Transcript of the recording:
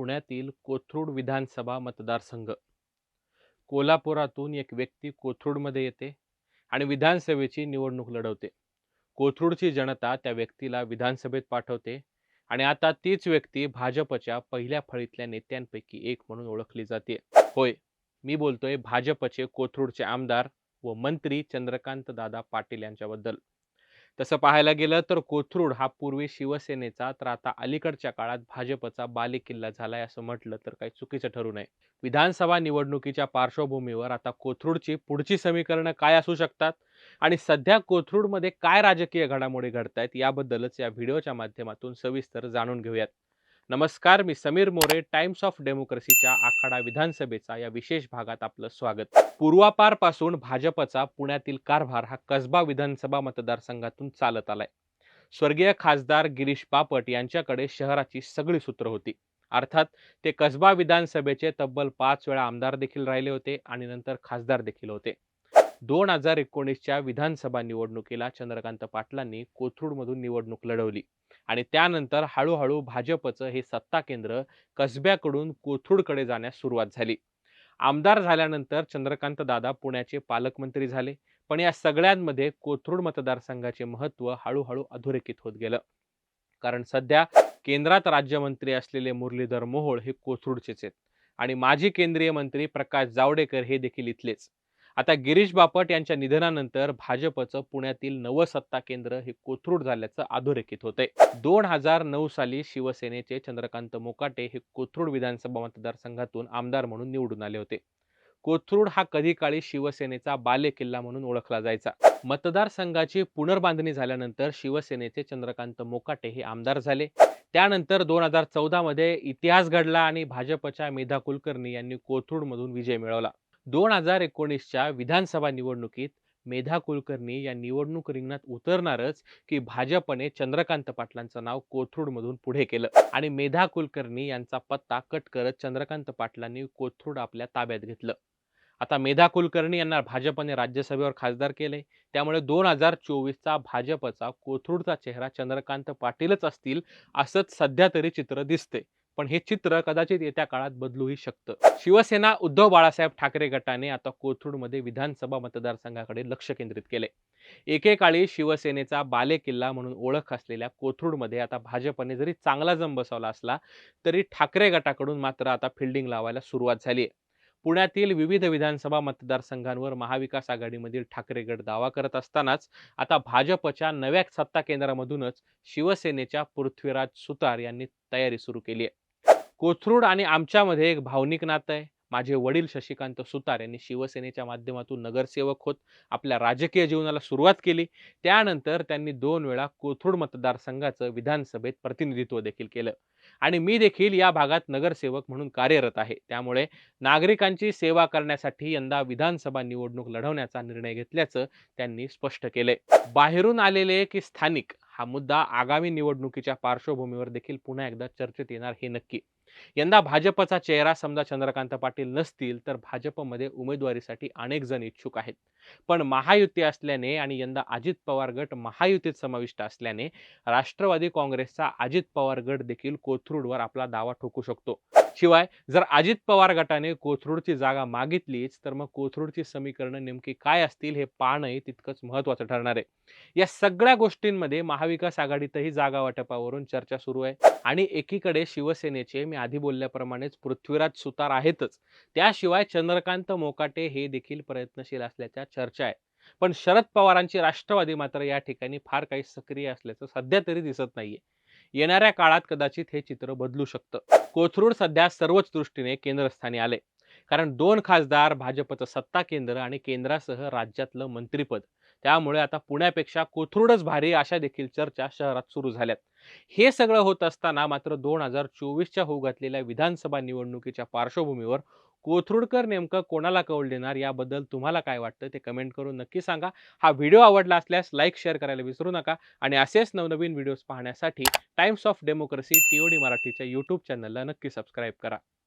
पुण्यातील कोथरूड विधानसभा मतदारसंघ. कोल्हापुरातून एक व्यक्ती कोथरूडमध्ये येते आणि विधानसभेची निवडणूक लढवते. कोथरूडची जनता त्या व्यक्तीला विधानसभेत पाठवते आणि आता तीच व्यक्ती भाजपच्या पहिल्या फळीतल्या नेत्यांपैकी एक म्हणून ओळखली जाते. होय मी बोलतोय भाजपचे कोथरूडचे आमदार व मंत्री चंद्रकांत दादा पाटील यांच्याबद्दल. तसं पाहायला गेलं तर कोथरूड हा पूर्वी शिवसेनेचा तर आता अलीकडच्या काळात भाजपचा बालेकिल्ला झालाय असं म्हटलं तर काही चुकीचं ठरू नये. विधानसभा निवडणुकीच्या पार्श्वभूमीवर आता कोथरूडची पुढची समीकरणं काय असू शकतात? आणि सध्या कोथरूडमध्ये काय राजकीय घडामोडी घडतायत? याबद्दलच या व्हिडिओच्या माध्यमातून सविस्तर जाणून घेऊयात. नमस्कार मी समीर मोरे टाइम्स ऑफ डेमोक्रेसीच्या आखाडा विधानसभेचा या विशेष भागात आपलं स्वागत. पूर्वापारपासून भाजपचा पुण्यातील कारभार हा कसबा विधानसभा मतदारसंघातून चालत आलाय. स्वर्गीय खासदार गिरीश बापट यांच्याकडे शहराची सगळी सूत्र होती. अर्थात ते कसबा विधानसभेचे तब्बल पाच वेळा आमदार देखील राहिले होते आणि नंतर खासदार देखील होते. दोन हजार एकोणीसच्या विधानसभा निवडणुकीला चंद्रकांत पाटलांनी कोथरूडमधून निवडणूक लढवली. आणि त्यानंतर हळूहळू भाजपचं हे सत्ता केंद्र कसब्याकडून कोथरूडकडे जाण्यास सुरुवात झाली. आमदार झाल्यानंतर चंद्रकांत दादा पुण्याचे पालकमंत्री झाले. पण या सगळ्यांमध्ये कोथरूड मतदारसंघाचे महत्त्व हळूहळू अधोरेखित होत गेलं. कारण सध्या केंद्रात राज्यमंत्री असलेले मुरलीधर मोहोळ हे कोथरूडचेच आहेत. आणि माजी केंद्रीय मंत्री प्रकाश जावडेकर हे देखील इथलेच. आता गिरीश बापट यांच्या निधनानंतर भाजपचं पुण्यातील नवं सत्ता केंद्र हे कोथरूड झाल्याचं अधोरेखित होते दोन हजार नऊ साली शिवसेनेचे चंद्रकांत मोकाटे हे कोथरूड विधानसभा मतदारसंघातून आमदार म्हणून निवडून आले होते. कोथरूड हा कधी काळी शिवसेनेचा बालेकिल्ला म्हणून ओळखला जायचा. मतदारसंघाची पुनर्बांधणी झाल्यानंतर शिवसेनेचे चंद्रकांत मोकाटे हे आमदार झाले. त्यानंतर दोन हजार चौदामध्ये इतिहास घडला आणि भाजपच्या मेधा कुलकर्णी यांनी कोथरूडमधून विजय मिळवला. दोन हजार एकोणीसच्या विधानसभा निवडणुकीत मेधा कुलकर्णी या निवडणूक रिंगणात उतरणारच की भाजपने चंद्रकांत पाटलांचं नाव कोथरूडमधून पुढे केलं. आणि मेधा कुलकर्णी यांचा पत्ता कट करत चंद्रकांत पाटलांनी कोथरूड आपल्या ताब्यात घेतलं. आता मेधा कुलकर्णी यांना भाजपने राज्यसभेवर खासदार केले. त्यामुळे दोन हजार चोवीसचा भाजपचा कोथरूडचा चेहरा चंद्रकांत पाटीलच असतील असंच सध्या तरी चित्र दिसते पण हे चित्र कदाचित येत्या काळात बदलूही शकतं. शिवसेना उद्धव बाळासाहेब ठाकरे गटाने आता कोथरूडमध्ये विधानसभा मतदारसंघाकडे लक्ष केंद्रित केले एकेकाळी शिवसेनेचा बालेकिल्ला म्हणून ओळख असलेल्या कोथरूडमध्ये आता भाजपने जरी चांगला जम बसवला असला तरी ठाकरे गटाकडून मात्र आता फिल्डिंग लावायला सुरुवात झाली आहे पुण्यातील विविध विधानसभा मतदारसंघांवर महाविकास आघाडीमधील ठाकरे गट दावा करत असतानाच आता भाजपच्या नव्या सत्ता केंद्रामधूनच शिवसेनेच्या पृथ्वीराज सुतार यांनी तयारी सुरू केली आहे. कोथरूड आणि आमच्यामध्ये एक भावनिक नातं आहे. माझे वडील शशिकांत सुतार यांनी शिवसेनेच्या माध्यमातून नगरसेवक होत आपल्या राजकीय जीवनाला सुरुवात केली. त्यानंतर त्यांनी दोन वेळा कोथरूड मतदारसंघाचं विधानसभेत प्रतिनिधित्व देखील केलं. आणि मी देखील या भागात नगरसेवक म्हणून कार्यरत आहे. त्यामुळे नागरिकांची सेवा करण्यासाठी यंदा विधानसभा निवडणूक लढवण्याचा निर्णय घेतल्याचं त्यांनी स्पष्ट केले बाहेरून आलेले की स्थानिक हा मुद्दा आगामी निवडणुकीच्या पार्श्वभूमीवर देखील पुन्हा एकदा चर्चेत येणार हे नक्की. यंदा भाजपचा चेहरा समजा चंद्रकांत पाटील नसतील तर भाजपमध्ये उमेदवारीसाठी अनेक जण इच्छुक आहेत. पण महायुती असल्याने आणि यंदा अजित पवार गट महायुतीत समाविष्ट असल्याने राष्ट्रवादी काँग्रेसचा अजित पवार गट देखील कोथरूडवर आपला दावा ठोकू शकतो. शिवाय जर अजित पवार गटाने कोथरूडची जागा मागितलीच तर मग कोथरूडची समीकरणं नेमकी काय असतील हे पाहणंही तितकंच महत्वाचं ठरणार आहे. या सगळ्या गोष्टींमध्ये महाविकास आघाडीतही जागा वाटपावरून चर्चा सुरू आहे आणि एकीकडे शिवसेनेचे मी आधी बोलल्याप्रमाणेच पृथ्वीराज सुतार आहेतच. त्याशिवाय चंद्रकांत मोकाटे हे देखील प्रयत्नशील असल्याच्या चर्चा आहे. पण शरद पवारांची राष्ट्रवादी मात्र या ठिकाणी फार काही सक्रिय असल्याचं सध्या तरी दिसत नाहीये. येणाऱ्या काळात कदाचित हे चित्र बदलू शकतं. कोथरूड सध्या सर्वच दृष्टीने केंद्रस्थानी आले कारण दोन खासदार भाजपचं सत्ता केंद्र आणि केंद्रासह राज्यातलं मंत्रीपद. त्यामुळे आता पुण्यापेक्षा कोथरूडच भारी अशा देखील चर्चा शहरात सुरू झाल्यात. हे सगळं होत असताना मात्र दोन हजार चोवीसच्या होऊ घातलेल्या विधानसभा निवडणुकीच्या पार्श्वभूमीवर कोथरूडकर नेमकं कोणाला कौल देणार याबद्दल तुम्हाला काय वाटतं ते कमेंट करून नक्की सांगा. हा व्हिडिओ आवडला असल्यास लाईक शेअर करायला विसरू नका आणि असेच नवनवीन व्हिडिओज पाहण्यासाठी टाइम्स ऑफ डेमोक्रेसी टीओडी मराठीच्या यूट्यूब चॅनलला नक्की सबस्क्राईब करा.